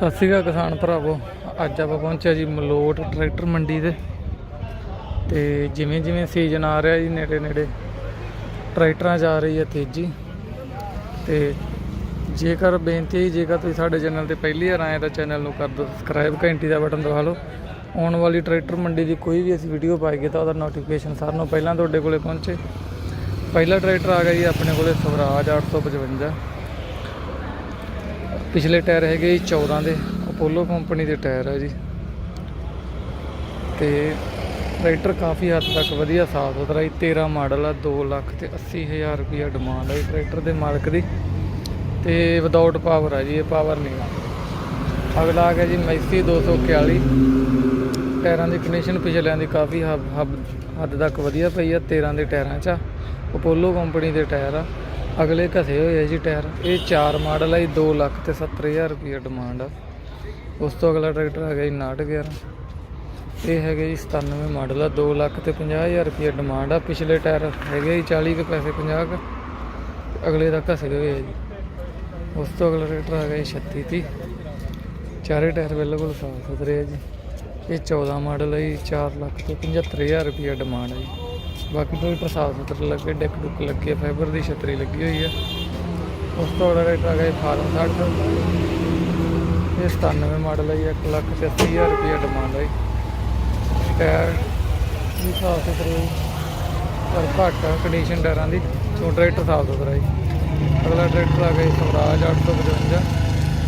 ਸਤਿ ਸ਼੍ਰੀ ਅਕਾਲ ਕਿਸਾਨ ਭਰਾਵੋ, ਅੱਜ ਆਪਾਂ ਪਹੁੰਚਿਆ ਜੀ ਮਲੋਟ ਟਰੈਕਟਰ ਮੰਡੀ ਦੇ। ਤੇ ਜਿਵੇਂ ਜਿਵੇਂ ਸੀਜ਼ਨ ਆ ਰਿਹਾ ਜੀ, ਨੇੜੇ ਨੇੜੇ ਟਰੈਕਟਰਾਂ 'ਚ ਆ ਰਹੀ ਹੈ ਤੇਜ਼ੀ। ਤੇ ਜੇਕਰ ਬੇਨਤੀ ਹੈ ਜੇਕਰ ਤੁਸੀਂ ਸਾਡੇ ਚੈਨਲ ਤੇ ਪਹਿਲੀ ਵਾਰ ਆਏ ਤਾਂ ਚੈਨਲ ਨੂੰ ਕਰ ਦਿਓ ਸਬਸਕ੍ਰਾਈਬ ਘੰਟੀ ਦਾ ਬਟਨ ਦਬਾ ਲਓ। ਆਉਣ ਵਾਲੀ ਟਰੈਕਟਰ ਮੰਡੀ ਦੀ ਕੋਈ ਵੀ ਅਸੀਂ ਵੀਡੀਓ ਪਾਈਏ, ਤਾਂ ਉਹਦਾ ਨੋਟੀਫਿਕੇਸ਼ਨ ਸਾਰਿਆਂ ਨੂੰ ਪਹਿਲਾਂ ਤੁਹਾਡੇ ਕੋਲੇ ਪਹੁੰਚੇ। ਪਹਿਲਾ ਟਰੈਕਟਰ ਆ ਗਿਆ ਜੀ, ਆਪਣੇ ਕੋਲੇ ਸਵਰਾਜ 855 ਪਿਛਲੇ ਟਾਇਰ ਹੈਗੇ ਜੀ 14 ਦੇ ਅਪੋਲੋ ਕੰਪਨੀ ਦੇ ਟਾਇਰ ਆ ਜੀ। ਤੇ ਟਰੈਕਟਰ ਕਾਫੀ ਹੱਦ ਤੱਕ ਵਧੀਆ ਸਾਫ਼ ਸੁਥਰਾ ਜੀ 13 ਮਾਡਲ ਆ 2 ਲੱਖ ਤੇ 80 ਹਜ਼ਾਰ ਰੁਪਇਆ ਡਿਮਾਂਡ ਆ ਜੀ ਟਰੈਕਟਰ ਦੇ ਮਾਲਕ ਦੀ। ਤੇ ਵਿਦਆਊਟ ਪਾਵਰ ਆ ਜੀ, ਇਹ ਪਾਵਰ ਨਹੀਂ ਆ। ਅਗਲਾ ਆ ਗਿਆ ਜੀ ਮੈਸੀ 241 ਟਾਇਰਾਂ ਦੀ ਕੰਡੀਸ਼ਨ ਪਿਛਲਿਆਂ ਦੀ ਕਾਫੀ ਹੱਬ, ਹੱਬ- ਹੱਦ ਤੱਕ ਵਧੀਆ ਪਈ ਆ 13 ਦੇ ਟਾਇਰਾਂ 'ਚ ਆ। ਅਪੋਲੋ ਕੰਪਨੀ ਦੇ ਟਾਇਰ ਆ। ਅਗਲੇ ਘਸੇ ਹੋਏ ਆ ਜੀ ਟਾਇਰ। ਇਹ 4 ਮਾਡਲ ਆ ਜੀ 2 ਲੱਖ ਤੇ 70000 ਰੁਪਏ ਡਿਮਾਂਡ ਆ। ਉਸ ਤੋਂ ਅਗਲਾ ਟਰੈਕਟਰ ਹੈਗਾ ਜੀ 911 ਇਹ ਹੈਗਾ ਜੀ 97 ਮਾਡਲ ਆ 2 ਲੱਖ ਤੇ 50000 ਰੁਪਏ ਡਿਮਾਂਡ ਆ। ਪਿਛਲੇ ਟਾਇਰ ਹੈਗੇ ਜੀ 40 ਕੇ ਪੈਸੇ 50 ਕੁ। ਅਗਲੇ ਦਾ ਘਸੇ ਹੋਏ ਆ ਜੀ। ਉਸ ਤੋਂ ਅਗਲਾ ਟਰੈਕਟਰ ਹੈਗਾ ਜੀ 36 30 ਚਾਰੇ ਟਾਇਰ ਬਿਲਕੁਲ ਸਾਫ਼ ਸੁਥਰੇ ਆ ਜੀ। ਇਹ 14 ਮਾਡਲ ਆ ਜੀ 4 ਲੱਖ ਤੇ 75000 ਰੁਪਏ ਡਿਮਾਂਡ ਹੈ ਜੀ। ਬਾਕੀ ਟਰੈਕਟਰ ਸਾਫ਼ ਸੁਥਰੇ ਲੱਗੇ, ਡੈਕ ਡੁੱਕ ਲੱਗੇ ਫਾਈਬਰ ਦੀ ਛਤਰੀ ਲੱਗੀ ਹੋਈ ਹੈ ਉਸ ਤੋਂ ਅਗਲਾ ਟਰੈਕਟਰ ਆ ਜੀ ਫਾਰਮ 60 ਇਹ 97 ਮਾਡਲ ਹੈ ਜੀ 1 ਲੱਖ ਤੇ 80000 ਰੁਪਏ ਡਿਮਾਂਡ ਹੈ ਜੀ। ਟਾਇਰ ਵੀ ਸਾਫ਼ ਸੁਥਰੇ ਆ ਪਰ ਘੱਟ ਕੰਡੀਸ਼ਨ ਟਾਇਰਾਂ ਦੀ ਸੋ ਟਰੈਕਟਰ ਸਾਫ਼ ਸੁਥਰਾ ਜੀ। ਅਗਲਾ ਟਰੈਕਟਰ ਆ ਗਿਆ ਜੀ ਸਵਰਾਜ 855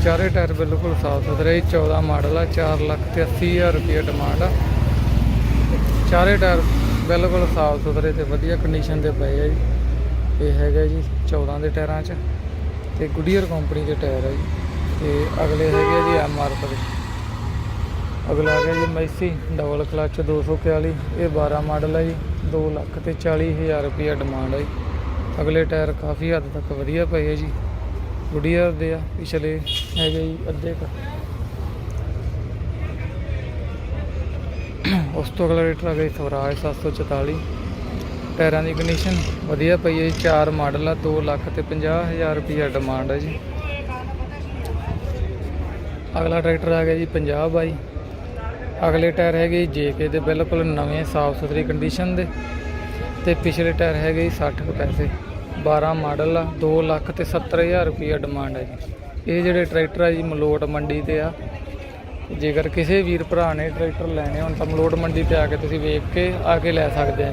ਚਾਰੇ ਟਾਇਰ ਬਿਲਕੁਲ ਸਾਫ਼ ਸੁਥਰੇ ਜੀ 14 ਮਾਡਲ ਆ 4 ਲੱਖ ਤੇ 80000 ਰੁਪਏ ਡਿਮਾਂਡ ਆ। ਚਾਰੇ ਟਾਇਰ ਬਿਲਕੁਲ ਸਾਫ਼ ਸੁਥਰੇ ਤੇ ਵਧੀਆ ਕੰਡੀਸ਼ਨ ਦੇ ਪਏ ਆ ਜੀ। ਇਹ ਹੈਗਾ ਜੀ 14 ਦੇ ਟਾਇਰਾਂ 'ਚ ਤੇ ਗੁਡੀਅਰ ਕੰਪਨੀ ਦੇ ਟਾਇਰ ਆ ਜੀ। ਤੇ ਅਗਲੇ ਹੈਗੇ ਆ ਜੀ ਆਰ ਦੇ। ਅਗਲਾ ਹੈਗਾ ਜੀ ਮੈਸੀ ਡਬਲ ਕਲਚ 241 ਇਹ 12 ਮਾਡਲ ਹੈ ਜੀ 2 ਲੱਖ ਤੇ 40000 ਰੁਪਏ ਡਿਮਾਂਡ ਹੈ ਜੀ। ਅਗਲੇ ਟਾਇਰ ਕਾਫੀ ਹੱਦ ਤੱਕ ਵਧੀਆ ਪਏ ਹੈ ਜੀ। ਗੁਡੀਅਰ ਦੇ ਆ, ਪਿਛਲੇ ਹੈਗੇ ਜੀ ਅੱਧੇ ਕੁ। ਉਸ ਤੋਂ ਅਗਲਾ ਰੇਟਰ ਆ ਗਿਆ ਜੀ ਸਵਰਾਜ 744 ਟਾਇਰਾਂ ਦੀ ਕੰਡੀਸ਼ਨ ਵਧੀਆ ਪਈ ਹੈ ਜੀ, ਚਾਰ ਮਾਡਲ ਆ 2 ਲੱਖ ਤੇ 50000 ਰੁਪਏ ਡਿਮਾਂਡ ਹੈ ਜੀ। ਅਗਲਾ ਟਰੈਕਟਰ ਆ ਗਿਆ ਜੀ 50 ਬਾਈ। ਅਗਲੇ ਟਾਇਰ ਹੈਗੇ ਜੇਕੇ ਦੇ, ਬਿਲਕੁਲ ਨਵੇਂ, ਸਾਫ਼ ਸੁਥਰੀ ਕੰਡੀਸ਼ਨ ਦੇ। ਤੇ ਪਿਛਲੇ ਟਾਇਰ ਹੈਗੇ ਜੀ 60 ਪੈਸੇ। 12 ਮਾਡਲ ਆ 2 ਲੱਖ ਤੇ 70000 ਰੁਪਏ ਡਿਮਾਂਡ ਹੈ ਜੀ। ਇਹ ਜਿਹੜੇ ਟਰੈਕਟਰ ਆ ਜੀ ਮਲੋਟ ਮੰਡੀ ਤੇ ਆ ਜੇਕਰ ਕਿਸੇ ਵੀਰ ਭਰਾ ਨੇ ਟਰੈਕਟਰ ਲੈਣੇ ਹੋਣ ਤਾਂ ਮਲੋਟ ਮੰਡੀ ਤੇ ਆ ਕੇ ਤੁਸੀਂ ਵੇਖ ਕੇ ਆ ਕੇ ਲੈ ਸਕਦੇ ਆ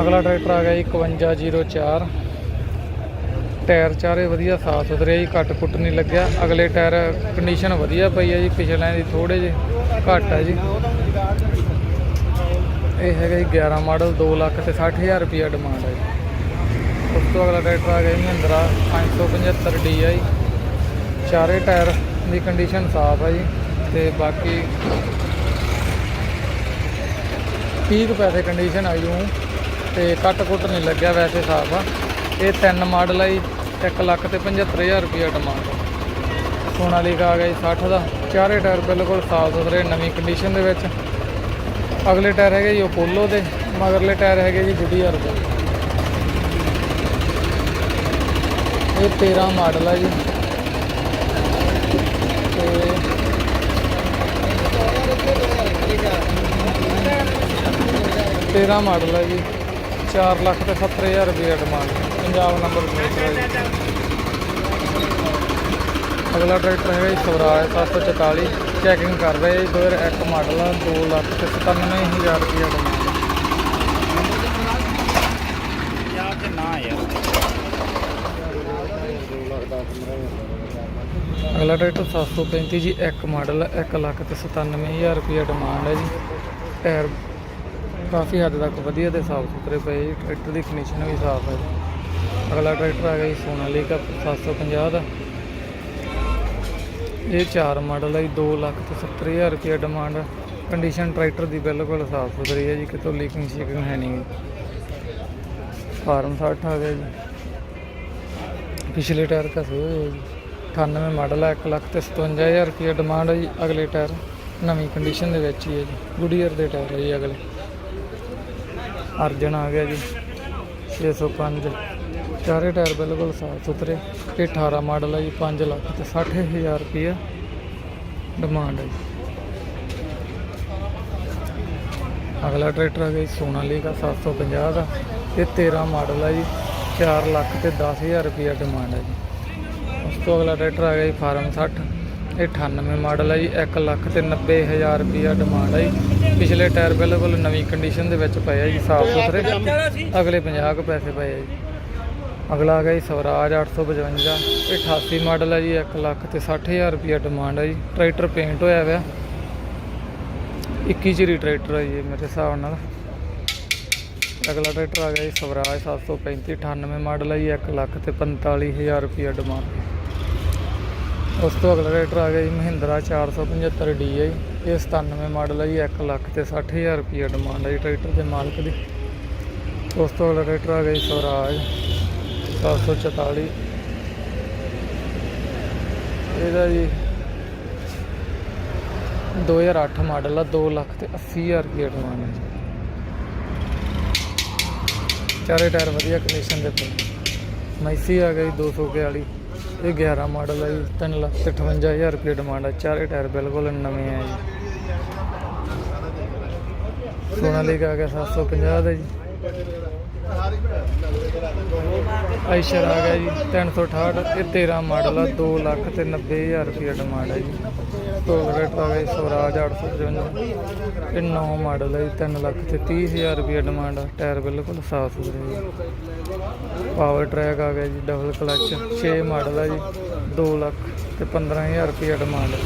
ਅਗਲਾ ਟਰੈਕਟਰ ਆ ਗਿਆ ਜੀ 5104 ਟਾਇਰ ਚਾਰੇ ਵਧੀਆ ਸਾਫ਼ ਸੁਥਰੇ ਜੀ, ਘੱਟ ਕੁੱਟ ਨਹੀਂ ਲੱਗਿਆ। ਅਗਲੇ ਟਾਇਰ ਕੰਡੀਸ਼ਨ ਵਧੀਆ ਪਈ ਹੈ ਜੀ ਪਿਛਲਿਆਂ ਦੀ ਥੋੜੇ ਜਿਹੇ ਘੱਟ ਹੈ ਜੀ। ਇਹ ਹੈਗਾ ਜੀ 11 ਮਾਡਲ 2 ਲੱਖ ਤੇ 60000 ਰੁਪਏ ਡਿਮਾਂਡ ਹੈ ਜੀ। ਉਸ ਤੋਂ ਅਗਲਾ ਟਰੈਕਟਰ ਆ ਗਿਆ ਜੀ ਮਹਿੰਦਰਾ 575 DI ਚਾਰੇ ਟਾਇਰ ਦੀ ਕੰਡੀਸ਼ਨ ਸਾਫ਼ ਹੈ ਜੀ ਤੇ ਬਾਕੀ ਠੀਕ ਪੈਸੇ ਕੰਡੀਸ਼ਨ ਆਈ ਹੂੰ ਤੇ ਕੱਟ ਕੁੱਟ ਨਹੀਂ ਲੱਗਿਆ ਵੈਸੇ ਸਾਫ਼ ਆ। ਇਹ ਤਿੰਨ ਮਾਡਲ ਆ ਜੀ 1 ਲੱਖ ਤੇ 75000 ਰੁਪਏ ਡਿਮਾਂਡ ਸੋਨਾਲੀਕਾ ਆ। ਗਿਆ ਜੀ 60 ਦਾ, ਚਾਰੇ ਟਾਇਰ ਬਿਲਕੁਲ ਸਾਫ਼ ਸੁਥਰੇ, ਨਵੀਂ ਕੰਡੀਸ਼ਨ ਦੇ ਵਿੱਚ। ਅਗਲੇ ਟਾਇਰ ਹੈਗੇ ਜੀ ਅਪੋਲੋ ਦੇ, ਮਗਰਲੇ ਟਾਇਰ ਹੈਗੇ ਜੀ ਗੁਡੀਅਰ ਦੇ। ਇਹ 13 ਮਾਡਲ ਆ ਜੀ ਤੇ 13 ਮਾਡਲ ਹੈ ਜੀ। 4 ਲੱਖ ਤੇ 70000 ਰੁਪਏ ਡਿਮਾਂਡ ਪੰਜਾਬ ਨੰਬਰ ਪਲੇਟ ਹੈ ਜੀ। ਅਗਲਾ ਟਰੈਕਟਰ ਹੈਗਾ ਜੀ ਸਵਰਾਜ 744 ਚੈਕਿੰਗ ਕਰ ਰਹੇ ਜੀ 2001 ਮਾਡਲ ਆ 2 ਲੱਖ ਤੇ 97000 ਰੁਪਏ ਡਿਮਾਂਡ ਯਾਰ ਤੇ ਨਾ ਯਾਰ। ਅਗਲਾ ਟਰੈਕਟਰ 735 ਜੀ 1 ਮਾਡਲ ਹੈ 1 ਲੱਖ ਤੇ 97000 ਰੁਪਏ ਡਿਮਾਂਡ ਹੈ ਜੀ। ਟਾਇਰ ਕਾਫੀ ਹੱਦ ਤੱਕ ਵਧੀਆ ਤੇ ਸਾਫ਼ ਸੁਥਰੇ ਪਏ। ਜੀ ਟਰੈਕਟਰ ਦੀ ਕੰਡੀਸ਼ਨ ਵੀ ਸਾਫ਼ ਹੈ। ਅਗਲਾ ਟਰੈਕਟਰ ਆ ਗਿਆ ਜੀ ਸੋਨਾਲੀਕਾ 750 ਦਾ। ਇਹ ਚਾਰ ਮਾਡਲ ਹੈ ਜੀ 2 ਲੱਖ ਤੇ 70000 ਰੁਪਏ ਡਿਮਾਂਡ ਕੰਡੀਸ਼ਨ ਟਰੈਕਟਰ ਦੀ ਬਿਲਕੁਲ ਸਾਫ਼ ਸੁਥਰੀ ਹੈ ਜੀ, ਕਿਤੋਂ ਲੀਕਿੰਗ ਸ਼ੀਕਿੰਗ ਹੈ ਨਹੀਂ। ਫਾਰਮ 60 ਆ ਗਿਆ ਜੀ। ਪਿਛਲੇ ਟਾਇਰ ਘਸੇ ਹੋਏ ਜੀ। 98 ਮਾਡਲ ਹੈ 1 ਲੱਖ ਤੇ 57000 ਰੁਪਏ ਡਿਮਾਂਡ ਹੈ ਜੀ। ਅਗਲੇ ਟਾਇਰ ਨਵੀਂ ਕੰਡੀਸ਼ਨ ਦੇ ਵਿੱਚ ਹੀ ਹੈ ਜੀ। ਗੁਡੀਅਰ ਦੇ ਟਾਇਰ ਹੈ ਜੀ ਅਗਲੇ। ਅਰਜਨ ਆ ਗਿਆ ਜੀ। 605 ਚਾਰੇ ਟਾਇਰ ਬਿਲਕੁਲ ਸਾਫ਼ ਸੁਥਰੇ ਇਹ 18 ਮਾਡਲ ਹੈ ਜੀ 5 ਲੱਖ ਤੇ 60000 ਰੁਪਏ ਡਿਮਾਂਡ ਹੈ ਜੀ। ਅਗਲਾ ਟਰੈਕਟਰ ਹੈ ਜੀ ਸੋਨਾਲੀਕਾ 750 ਦਾ ਇਹ 13 ਮਾਡਲ ਹੈ ਜੀ 4 ਲੱਖ ਤੇ 10000 ਰੁਪਏ ਡਿਮਾਂਡ ਹੈ ਜੀ। ਉਸ ਤੋਂ ਅਗਲਾ ਟਰੈਕਟਰ ਆ ਗਿਆ ਜੀ, ਫਾਰਮ 60 98 ਮਾਡਲ ਹੈ ਜੀ 1 ਲੱਖ ਤੇ 90000 ਰੁਪਏ ਡਿਮਾਂਡ ਹੈ ਜੀ। ਪਿਛਲੇ ਟਾਇਰ ਬਿਲਕੁਲ ਨਵੀਂ ਕੰਡੀਸ਼ਨ ਦੇ ਵਿੱਚ ਪਏ ਆ ਜੀ, ਸਾਫ਼ ਸੁਥਰੇ। ਅਗਲੇ 50 ਕੁ ਪੈਸੇ ਪਏ ਆ ਜੀ। ਅਗਲਾ ਆ ਗਿਆ ਜੀ, ਸਵਰਾਜ 855 ਇਹ 88 ਮਾਡਲ ਹੈ ਜੀ 1 ਲੱਖ ਤੇ 60000 ਰੁਪਏ ਡਿਮਾਂਡ ਹੈ ਜੀ। ਟਰੈਕਟਰ ਪੇਂਟ ਹੋਇਆ ਹੋਇਆ 21 ਚਿਰੀ ਟਰੈਕਟਰ ਹੈ ਜੀ, ਮੇਰੇ ਹਿਸਾਬ ਨਾਲ। ਅਗਲਾ ਟਰੈਕਟਰ ਆ ਗਿਆ ਜੀ, ਸਵਰਾਜ 735 98 ਮਾਡਲ ਹੈ ਜੀ 1 ਲੱਖ ਤੇ 45000 ਰੁਪਏ ਡਿਮਾਂਡ ਉਸ ਤੋਂ ਅਗਲਾ ਟਰੈਕਟਰ ਆ ਗਿਆ ਜੀ ਮਹਿੰਦਰਾ 475 DI ਇਹ 97 ਮਾਡਲ ਹੈ ਜੀ 1 ਲੱਖ ਤੇ 60000 ਰੁਪਏ ਡਿਮਾਂਡ ਹੈ ਜੀ ਟਰੈਕਟਰ ਦੇ ਮਾਲਕ ਦੀ। ਉਸ ਤੋਂ ਅਗਲਾ ਟਰੈਕਟਰ ਆ ਗਿਆ ਜੀ ਸਵਰਾਜ 744 ਇਹਦਾ ਜੀ 2008 ਮਾਡਲ ਆ 2 ਲੱਖ ਤੇ 80000 ਰੁਪਏ ਡਿਮਾਂਡ ਹੈ ਜੀ। ਚਾਰੇ ਟਾਇਰ ਵਧੀਆ ਕੰਡੀਸ਼ਨ ਦੇ ਪਏ ਮੈਸੀ ਆ ਗਈ 242 ਇਹ 11 ਮਾਡਲ ਹੈ ਜੀ 3 ਲੱਖ ਤੇ 58000 ਰੁਪਏ ਡਿਮਾਂਡ ਹੈ ਚਾਰੇ ਟਾਇਰ ਬਿਲਕੁਲ ਨਵੇਂ ਆ ਜੀ। ਸੋਨਾਲੀਕਾ ਆ ਗਿਆ 750 ਦਾ ਜੀ। ਆਇਸ਼ਰ ਆ ਗਿਆ ਜੀ 368 ਇਹ 13 ਮਾਡਲ ਆ 2 ਲੱਖ ਤੇ 90000 ਰੁਪਏ ਡਿਮਾਂਡ ਹੈ ਜੀ। ਟੋਲਰੇਟ ਆ ਗਿਆ ਜੀ ਸਵਰਾਜ 855 ਇਹ 9 ਮਾਡਲ ਹੈ ਜੀ 3 ਲੱਖ ਤੇ 30000 ਰੁਪਏ ਡਿਮਾਂਡ ਆ, ਟਾਇਰ ਬਿਲਕੁਲ ਸਾਫ਼ ਸੁਥਰੇ ਜੀ। ਪਾਵਰ ਟਰੈਕ ਆ ਗਿਆ ਜੀ ਡਬਲ ਕਲਚ 6 ਮਾਡਲ ਹੈ ਜੀ 2 ਲੱਖ ਤੇ 15000 ਰੁਪਏ ਡਿਮਾਂਡ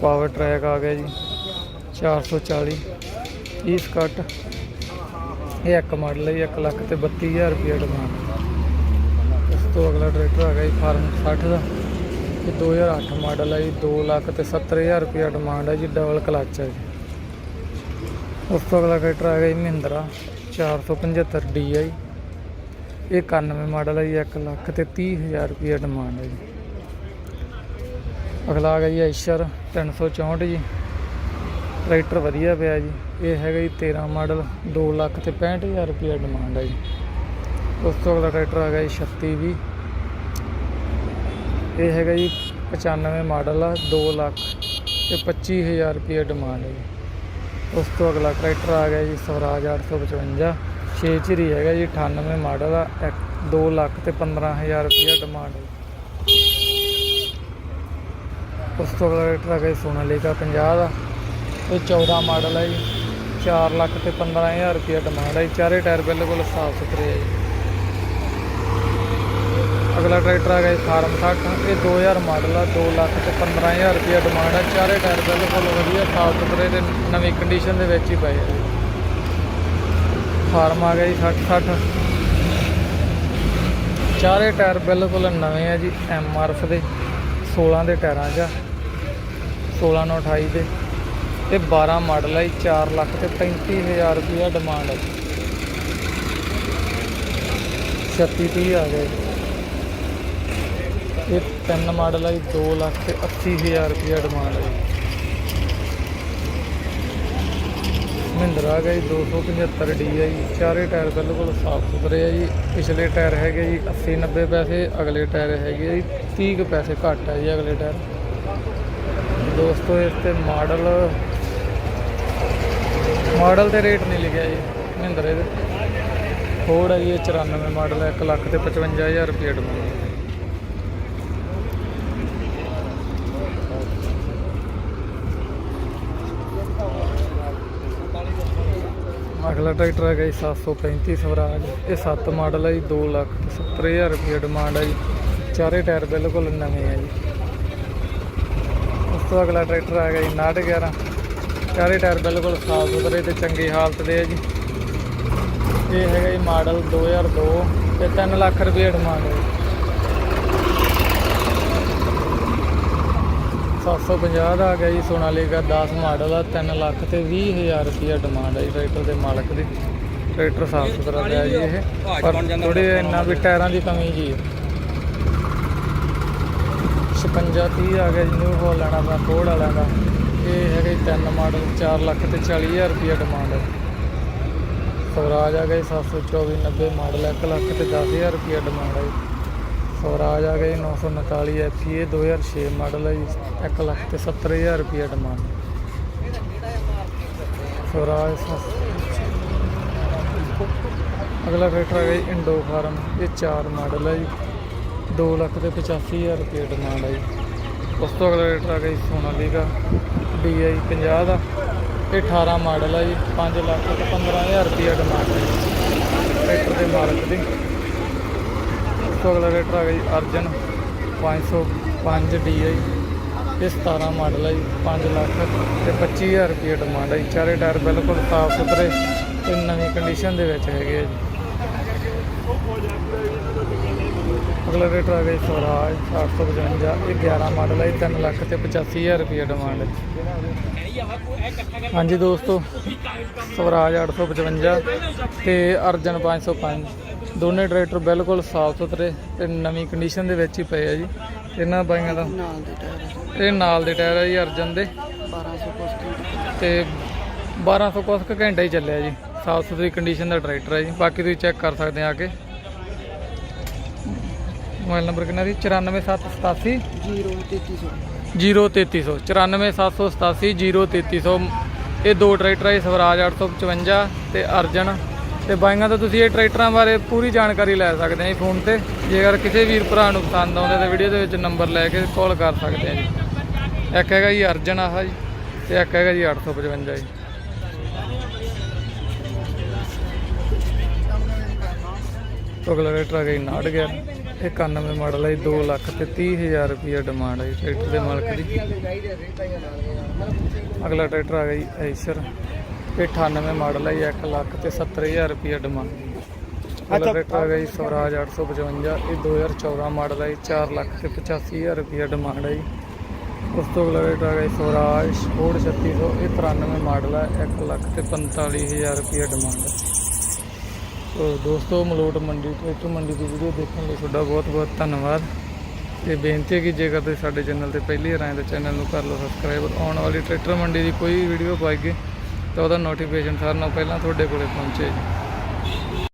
ਪਾਵਰ ਟਰੈਕ ਆ ਗਿਆ ਜੀ 440 30 ਕੱਟ ਇਹ ਇੱਕ ਮਾਡਲ ਹੈ ਜੀ, ਇੱਕ ਲੱਖ ਤੇ 32000 ਰੁਪਏ ਡਿਮਾਂਡ ਇਸ ਤੋਂ ਅਗਲਾ ਟਰੈਕਟਰ ਆ ਗਿਆ ਜੀ ਫਾਰਮ 60 ਦਾ। ਇਹ 2008 ਮਾਡਲ ਹੈ ਜੀ 2 ਲੱਖ ਤੇ 70000 ਰੁਪਏ ਡਿਮਾਂਡ ਹੈ ਜੀ ਡਬਲ ਕਲਚ ਹੈ ਜੀ। ਉਸ ਤੋਂ ਅਗਲਾ ਟਰੈਕਟਰ ਆ ਗਿਆ ਜੀ ਮਹਿੰਦਰਾ 475 DI ਇਹ 91 ਮਾਡਲ ਹੈ ਜੀ 1 ਲੱਖ ਤੇ 30000 ਰੁਪਏ ਡਿਮਾਂਡ ਹੈ ਜੀ। ਅਗਲਾ ਆ ਗਿਆ ਜੀ ਐਸ਼ਰ 364 ਜੀ। ਟਰੈਕਟਰ ਵਧੀਆ ਪਿਆ ਜੀ। ਇਹ ਹੈਗਾ ਜੀ 13 ਮਾਡਲ 2 ਲੱਖ ਤੇ 65000 ਰੁਪਏ ਡਿਮਾਂਡ ਹੈ ਜੀ। ਉਸ ਤੋਂ ਅਗਲਾ ਟਰੈਕਟਰ ਆ ਗਿਆ ਜੀ 36 ਵੀ ਇਹ ਹੈਗਾ ਜੀ 95 ਮਾਡਲ ਆ 2 ਲੱਖ ਤੇ 25000 ਰੁਪਏ ਡਿਮਾਂਡ ਹੈ ਜੀ। ਉਸ ਤੋਂ ਅਗਲਾ ਟਰੈਕਟਰ ਆ ਗਿਆ ਜੀ ਸਵਰਾਜ 855 ਛੇ ਚਿਰੀ ਹੈਗਾ ਜੀ 98 ਮਾਡਲ ਆ 2 ਲੱਖ ਤੇ 15000 ਰੁਪਏ ਡਿਮਾਂਡ ਹੈ ਉਸ ਤੋਂ ਅਗਲਾ ਟਰੈਕਟਰ ਆ ਗਿਆ ਜੀ ਸੋਨਾਲੀਕਾ 50 ਦਾ। ਇਹ 14 ਮਾਡਲ ਹੈ ਜੀ। 4 ਲੱਖ ਤੇ 15000 ਰੁਪਏ ਡਿਮਾਂਡ ਹੈ ਜੀ। ਚਾਰੇ ਟਾਇਰ ਬਿਲਕੁਲ ਸਾਫ਼ ਸੁਥਰੇ ਹੈ ਜੀ। ਅਗਲਾ ਟਰੈਕਟਰ ਆ ਗਿਆ ਜੀ ਫਾਰਮ 60 ਇਹ 2000 ਮਾਡਲ ਆ 2 ਲੱਖ ਤੇ 15000 ਰੁਪਏ ਡਿਮਾਂਡ ਹੈ ਚਾਰੇ ਟਾਇਰ ਬਿਲਕੁਲ ਵਧੀਆ, ਸਾਫ਼ ਸੁਥਰੇ ਤੇ ਨਵੀਂ ਕੰਡੀਸ਼ਨ ਦੇ ਵਿੱਚ ਹੀ ਪਏ ਆ ਫਾਰਮ ਆ ਗਿਆ ਜੀ 60 60 ਚਾਰੇ ਟਾਇਰ ਬਿਲਕੁਲ ਨਵੇਂ ਆ ਜੀ ਐਮਆਰਐਫ ਦੇ 16 ਦੇ ਟਾਇਰਾਂ 'ਚ ਆ। 16 ਨੂੰ 28 ਦੇ। ਇਹ 12 ਮਾਡਲ ਹੈ ਜੀ, 4 ਲੱਖ ਤੇ 35000 ਰੁਪਇਆ ਡਿਮਾਂਡ ਹੈ 36 30 ਆ ਗਏ। ਇਹ ਤਿੰਨ ਮਾਡਲ ਹੈ 2 ਲੱਖ ਤੇ 80000 ਰੁਪਇਆ ਡਿਮਾਂਡ ਹੈ ਮਹਿੰਦਰਾ ਆ ਗਿਆ ਜੀ 275 ਡੀ ਹੈ ਜੀ। ਚਾਰੇ ਟਾਇਰ ਬਿਲਕੁਲ ਸਾਫ਼ ਸੁਥਰੇ ਆ ਜੀ। ਪਿਛਲੇ ਟਾਇਰ ਹੈਗੇ ਜੀ 80 90 ਪੈਸੇ ਅਗਲੇ ਟਾਇਰ ਹੈਗੇ ਜੀ 30 ਕੁ ਪੈਸੇ ਘੱਟ ਹੈ ਜੀ ਅਗਲੇ ਟਾਇਰ। ਦੋਸਤੋ ਇਸ ਤੇ ਮਾਡਲ ਮਾਡਲ ਤੇ ਰੇਟ ਨਹੀਂ ਲਿਖਿਆ ਜੀ, ਮਹਿੰਦਰ ਇਹਦੇ ਫੋਰਡ ਹੈ ਜੀ, ਇਹ 94 ਮਾਡਲ ਹੈ 1 ਲੱਖ ਤੇ 55000 ਰੁਪਏ ਡਿਮਾਂਡ ਅਗਲਾ ਟਰੈਕਟਰ ਹੈਗਾ ਜੀ 735 ਸਵਰਾਜ। ਇਹ 7 ਮਾਡਲ ਹੈ ਜੀ 2 ਲੱਖ ਤੇ 70000 ਰੁਪਏ ਡਿਮਾਂਡ ਹੈ ਜੀ। ਚਾਰੇ ਟਾਇਰ ਬਿਲਕੁਲ ਨਵੇਂ ਹੈ ਜੀ। ਉਸ ਤੋਂ ਅਗਲਾ ਟਰੈਕਟਰ ਹੈਗਾ ਗਿਆ ਜੀ 911 ਚਾਰੇ ਟਾਇਰ ਬਿਲਕੁਲ ਸਾਫ਼ ਸੁਥਰੇ ਤੇ ਚੰਗੀ ਹਾਲਤ ਦੇ ਹੈ ਜੀ। ਇਹ ਹੈਗਾ ਜੀ ਮਾਡਲ 2002 ਤੇ 3 ਲੱਖ ਰੁਪਏ ਡਿਮਾਂਡ ਹੈ। ਜੀ 750 ਦਾ ਆ ਗਿਆ ਜੀ ਸੋਨਾਲੀਕਾ 10 ਮਾਡਲ ਆ 3 ਲੱਖ ਤੇ 20000 ਰੁਪਏ ਡਿਮਾਂਡ ਹੈ ਜੀ ਟਰੈਕਟਰ ਦੇ ਮਾਲਕ ਦੀ। ਟਰੈਕਟਰ ਸਾਫ਼ ਸੁਥਰਾ ਪਿਆ ਜੀ ਇਹ, ਪਰ ਥੋੜੇ ਇੰਨਾ ਵੀ ਟਾਇਰਾਂ ਦੀ ਕਮੀ ਜੀ। ਹੈ 56 30 ਆ ਗਿਆ ਜੀ ਨਿਊ ਹਾਲੈਂਡ ਦਾ ਫੋਰਡ ਵਾਲਿਆਂ ਦਾ। ਇਹ ਹੈਗੇ ਤਿੰਨ ਮਾਡਲ 4 ਲੱਖ ਤੇ 40000 ਰੁਪਏ ਡਿਮਾਂਡ ਹੈ। ਸਵਰਾਜ ਆ ਗਿਆ ਜੀ 724 90 ਮਾਡਲ 1 ਲੱਖ ਤੇ 10000 ਰੁਪਏ ਡਿਮਾਂਡ ਹੈ। ਜੀ ਸਵਰਾਜ ਆ ਗਿਆ ਜੀ 949 FE 2006 ਮਾਡਲ ਹੈ ਜੀ 1 ਲੱਖ ਤੇ 70000 ਰੁਪਏ ਡਿਮਾਂਡ ਸਵਰਾਜ ਸੱਤ- ਅਗਲਾ ਟਰੈਕਟਰ ਹੈ ਜੀ ਇੰਡੋ ਫਾਰਮ, ਇਹ 4 ਮਾਡਲ ਹੈ ਜੀ 2 ਲੱਖ ਤੇ 85000 ਰੁਪਏ ਡਿਮਾਂਡ ਹੈ ਜੀ। ਉਸ ਤੋਂ ਅਗਲਾ ਟਰੈਕਟਰ ਆ ਗਿਆ ਜੀ ਸੋਨਾਲੀਕਾ DI 50 ਦਾ ਇਹ 18 ਮਾਡਲ ਹੈ ਜੀ 5 ਲੱਖ ਤੇ 15000 ਰੁਪਏ ਡਿਮਾਂਡ ਹੈ ਜੀ, ਟਰੈਕਟਰ ਦੇ ਮਾਲਕ ਦੀ। ਉਸ ਤੋਂ ਅਗਲਾ ਟਰੈਕਟਰ ਆ ਗਿਆ ਜੀ, ਅਰਜਨ 505 DI ਇਹ 17 ਮਾਡਲ ਹੈ ਜੀ 5 ਲੱਖ ਤੇ 25000 ਰੁਪਏ ਡਿਮਾਂਡ ਹੈ ਜੀ। ਚਾਰੇ ਟਾਇਰ ਬਿਲਕੁਲ ਸਾਫ਼ ਸੁਥਰੇ ਤੇ ਨਵੀਂ ਕੰਡੀਸ਼ਨ ਦੇ ਵਿੱਚ ਹੈਗੇ ਆ ਜੀ। ਰੇਟ ਆ ਜੀ ਸਵਰਾਜ 855 ਇਹ 11 ਮਾਡਲ ਹੈ 3 ਲੱਖ ਤੇ 85000 ਰੁਪਏ ਡਿਮਾਂਡ ਹੈ ਹਾਂਜੀ ਦੋਸਤੋ ਸਵਰਾਜ 855 ਤੇ ਅਰਜਨ 505 ਦੋਨੇ ਟਰੈਕਟਰ ਬਿਲਕੁਲ ਸਾਫ਼ ਸੁਥਰੇ ਤੇ ਨਵੀਂ ਕੰਡੀਸ਼ਨ ਦੇ ਵਿੱਚ ਹੀ ਪਏ ਆ ਜੀ। ਇਹਨਾਂ ਬਾਈਆਂ ਦਾ? ਇਹ ਨਾਲ ਦੇ ਟਾਇਰ ਆ ਜੀ ਅਰਜਨ ਦੇ। 1200 ਕੋਸਟ ਤੇ 1200 ਕੁਛ ਕੁ ਘੰਟਾ ਹੀ ਚੱਲਿਆ ਜੀ। ਸਾਫ਼ ਸੁਥਰੀ ਕੰਡੀਸ਼ਨ ਦਾ ਟਰੈਕਟਰ ਹੈ ਜੀ। ਬਾਕੀ ਤੁਸੀਂ ਚੈੱਕ ਕਰ ਸਕਦੇ ਆ ਆ ਕੇ। ਮੋਬਾਈਲ ਨੰਬਰ ਕਿੰਨਾ ਸੀ? 94787 0300 0300 94787 0300 ਇਹ ਦੋ ਟਰੈਕਟਰ ਹੈ ਸਵਰਾਜ 855 ਤੇ ਅਰਜਨ। ਤੇ ਬਾਈਆਂ ਤੋਂ ਤੁਸੀਂ ਇਹ ਟਰੈਕਟਰਾਂ ਬਾਰੇ ਪੂਰੀ ਜਾਣਕਾਰੀ ਲੈ ਸਕਦੇ ਆ ਜੀ ਫੋਨ ਤੇ। ਜੇਕਰ ਕਿਸੇ ਵੀਰ ਭਰਾ ਨੂੰ ਪਸੰਦ ਆਉਂਦੇ ਤਾਂ ਵੀਡੀਓ ਦੇ ਵਿੱਚ ਨੰਬਰ ਲੈ ਕੇ ਕਾਲ ਕਰ ਸਕਦੇ ਆ ਜੀ। ਇੱਕ ਹੈਗਾ ਜੀ ਅਰਜਨ ਆਹ ਜੀ ਤੇ ਇੱਕ ਹੈਗਾ ਜੀ 855 ਜੀ। ਅਗਲਾ ਟਰੈਕਟਰ ਆ ਗਿਆ ਜੀ 911 ਇਹ 91 ਮਾਡਲ ਹੈ ਜੀ 2 ਲੱਖ ਤੇ 30000 ਰੁਪਏ ਡਿਮਾਂਡ ਹੈ ਟਰੈਕਟਰ ਦੇ ਮਾਲਕ ਦੀ। ਅਗਲਾ ਟਰੈਕਟਰ ਆ ਗਿਆ ਜੀ ਐਸ਼ਰ ਇਹ 98 ਮਾਡਲ ਹੈ ਜੀ 1 ਲੱਖ ਤੇ 70000 ਰੁਪਏ ਡਿਮਾਂਡ ਅਗਲਾ ਟਰੈਕਟਰ ਆ ਗਿਆ ਜੀ ਸਵਰਾਜ 855 ਇਹ 2014 ਮਾਡਲ ਹੈ ਜੀ 4 ਲੱਖ ਤੇ 85000 ਰੁਪਏ ਡਿਮਾਂਡ ਹੈ ਉਸ ਤੋਂ ਅਗਲਾ ਟਰੈਕਟਰ ਆ ਗਿਆ ਜੀ ਸਵਰਾਜ ਸਪੋਰਟ 3600 ਇਹ 93 ਮਾਡਲ ਹੈ 1 ਲੱਖ ਤੇ 45000 ਰੁਪਏ ਡਿਮਾਂਡ ਹੈ। ਤੋ ਦੋਸਤੋ, ਮਲੋਟ ਮੰਡੀ ਟਰੈਕਟਰ ਮੰਡੀ ਦੀ ਵੀਡੀਓ ਦੇਖਣ ਲਈ ਤੁਹਾਡਾ ਬਹੁਤ ਬਹੁਤ ਧੰਨਵਾਦ ਤੇ ਬੇਨਤੀ ਹੈ ਕਿ ਜੇਕਰ ਤੁਸੀਂ ਸਾਡੇ ਚੈਨਲ ਤੇ ਪਹਿਲੀ ਵਾਰ ਆਏ ਤਾਂ ਚੈਨਲ ਨੂੰ ਕਰ ਲਓ ਸਬਸਕ੍ਰਾਈਬ ਆਉਣ ਵਾਲੀ ਟਰੈਕਟਰ ਮੰਡੀ ਦੀ ਕੋਈ ਵੀਡੀਓ ਪਾਈਏ ਤਾਂ ਉਹਦਾ ਨੋਟੀਫਿਕੇਸ਼ਨ ਸਾਰਿਆਂ ਨਾਲੋਂ ਪਹਿਲਾਂ ਤੁਹਾਡੇ ਕੋਲੇ ਪਹੁੰਚੇ ਜੀ।